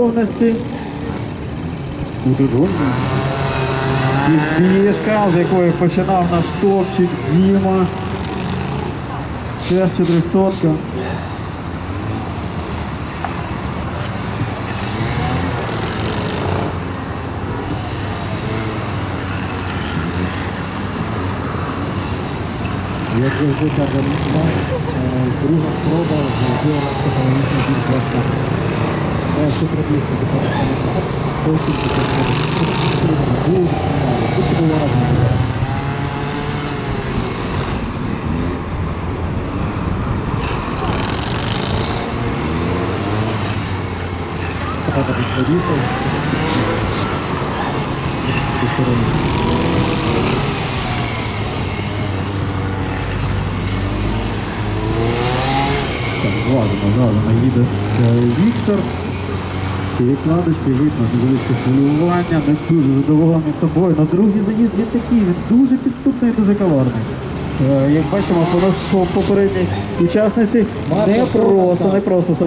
повності. Удудунь. Підбіжка, з якої починав наш топчик Діма. Теж 400. Як завжди каже Макс, е, друга спроба зробила психологічно більш важка. Так, ладно, ладно, їде э, Віктор. Викладочки видно, невеличке хвилювання, не дуже задоволений собою. На другий заїзд він такий, він дуже підступний, дуже коварний. Е, Як бачимо, по, по попередній учасниці не просто, не просто